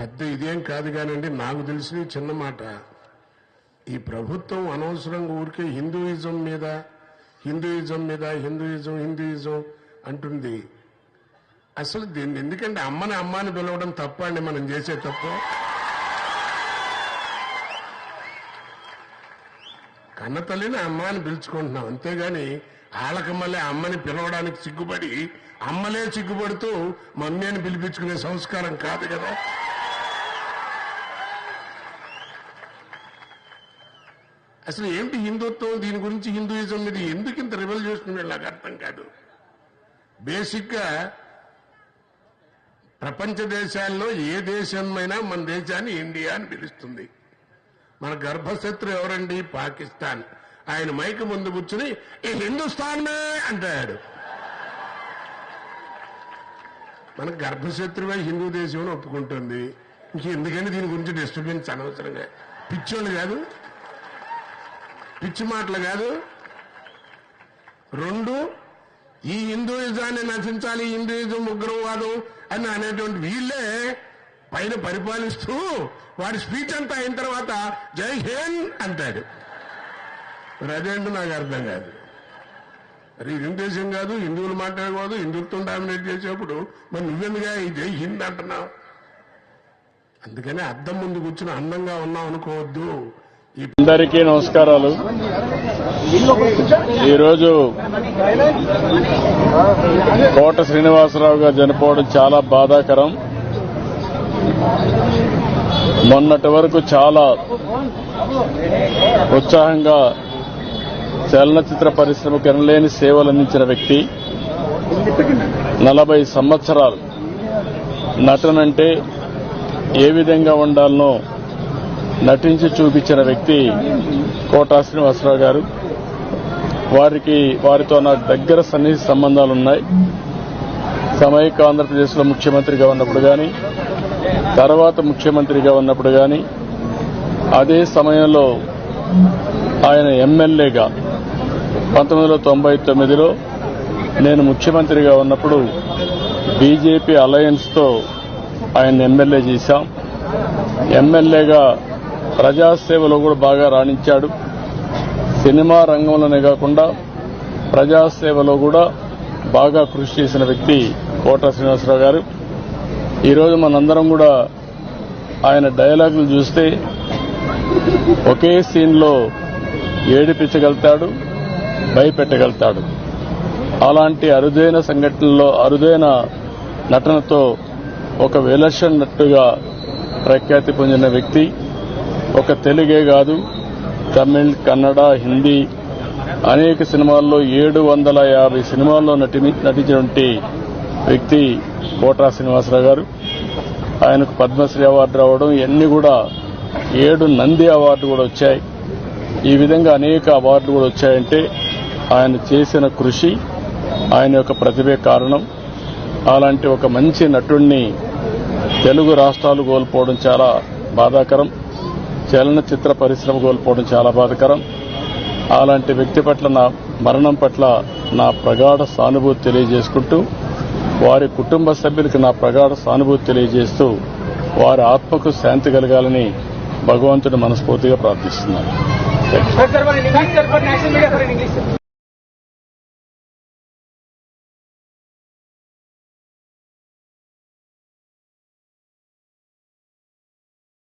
పెద్ద ఇదేం కాదు కానండి నాకు తెలిసినవి చిన్న మాట. ఈ ప్రభుత్వం అనవసరంగా ఊరికే హిందూయిజం మీద హిందూయిజం మీద హిందూయిజం హిందూయిజం అంటుంది. అసలు దీన్ని ఎందుకంటే అమ్మని అమ్మాని పిలవడం తప్ప అండి? మనం చేసే తప్పు. కన్నతల్లిని అమ్మ అని పిలుచుకుంటున్నాం. అంతేగాని వాళ్ళకి మళ్ళీ అమ్మని పిలవడానికి సిగ్గుపడి అమ్మలే సిగ్గుపడుతూ మమ్మీ అని పిలిపించుకునే సంస్కారం కాదు కదా. అసలు ఏంటి హిందుత్వం? దీని గురించి హిందూయిజం మీద ఎందుకు ఇంత రివల్ నాకు అర్థం కాదు. బేసిక్గా ప్రపంచ దేశాల్లో ఏ దేశమైనా మన దేశాన్ని ఇండియా అని పిలుస్తుంది. మన గర్భశత్రు ఎవరండి? పాకిస్తాన్. ఆయన మైక్ ముందు కూర్చుని ఈ హిందుస్థాన్మే అంటాడు. మన గర్భశత్రువే హిందూ దేశం అని ఒప్పుకుంటుంది. ఇంక ఎందుకని దీని గురించి డిస్టర్బెన్స్ అనవసరంగా? పిచ్చోళ్ళు కాదు. పిచ్చి మాటలు కాదు. రెండు ఈ హిందూయిజాన్ని నశించాలి హిందూయిజం ఉగ్రవాదం అని అనేటువంటి వీళ్ళే పైన పరిపాలిస్తూ వాడి స్పీచ్ అంతా అయిన తర్వాత జై హింద్ అంటాడు మరి నాకు అర్థం కాదు. మరి ఇది దేశం కాదు హిందువులు మాట్లాడకూడదు హిందుత్వం డామినేట్ చేసేప్పుడు మరి నువ్వెందుగా ఈ జై హింద్ అంటున్నావు? అందుకని అద్దం ముందు కూర్చుని అందంగా ఉన్నాం అనుకోవద్దు. అందరికీ నమస్కారాలు. ఈరోజు కోట శ్రీనివాసరావు గారు చనిపోవడం చాలా బాధాకరం. మొన్నటి వరకు చాలా ఉత్సాహంగా చలనచిత్ర పరిశ్రమకు ఎనలేని సేవలు అందించిన వ్యక్తి. నలభై సంవత్సరాలు నటనంటే ఏ విధంగా ఉండాలనో నటించి చూపించిన వ్యక్తి కోటా శ్రీనివాసరావు గారు. వారికి వారితో నాకు దగ్గర సన్నిహిత సంబంధాలు ఉన్నాయి. సమైక్య ఆంధ్రప్రదేశ్లో ముఖ్యమంత్రిగా ఉన్నప్పుడు కానీ తర్వాత ముఖ్యమంత్రిగా ఉన్నప్పుడు కానీ అదే సమయంలో ఆయన ఎమ్మెల్యేగా పంతొమ్మిది వందల తొంభై తొమ్మిదిలో నేను ముఖ్యమంత్రిగా ఉన్నప్పుడు బీజేపీ అలయన్స్తో ఆయన ఎమ్మెల్యే చేశాం. ఎమ్మెల్యేగా ప్రజాసేవలో కూడా బాగా రాణించాడు. సినిమా రంగంలోనే కాకుండా ప్రజాసేవలో కూడా బాగా కృషి చేసిన వ్యక్తి కోట శ్రీనివాసరావు గారు. ఈరోజు మనందరం కూడా ఆయన డైలాగులు చూస్తే ఒకే సీన్లో ఏడిపించగలుగుతాడు భయపెట్టగలుగుతాడు. అలాంటి అరుదైన సంఘటనలో అరుదైన నటనతో ఒక విలక్షణట్టుగా ప్రఖ్యాతి పొందిన వ్యక్తి ఒక తెలుగే కాదు తమిళ్ కన్నడ హిందీ అనేక సినిమాల్లో ఏడు వందల యాభై సినిమాల్లో నటి నటించినటువంటి వ్యక్తి కోట్రా శ్రీనివాసరావు గారు. ఆయనకు పద్మశ్రీ అవార్డు రావడం ఇవన్నీ కూడా ఏడు నంది అవార్డు కూడా వచ్చాయి. ఈ విధంగా అనేక అవార్డులు కూడా వచ్చాయంటే ఆయన చేసిన కృషి ఆయన యొక్క ప్రతిభే కారణం. అలాంటి ఒక మంచి నటుణ్ణి తెలుగు రాష్ట్రాలు కోల్పోవడం చాలా బాధాకరం. చలనచిత్ర పరిశ్రమ కోల్పోవడం చాలా బాధకరం. అలాంటి వ్యక్తి పట్ల నా మరణం పట్ల నా ప్రగాఢ సానుభూతి తెలియజేసుకుంటూ వారి కుటుంబ సభ్యులకు నా ప్రగాఢ సానుభూతి తెలియజేస్తూ వారి ఆత్మకు శాంతి కలగాలని భగవంతుని మనస్ఫూర్తిగా ప్రార్థిస్తున్నాను.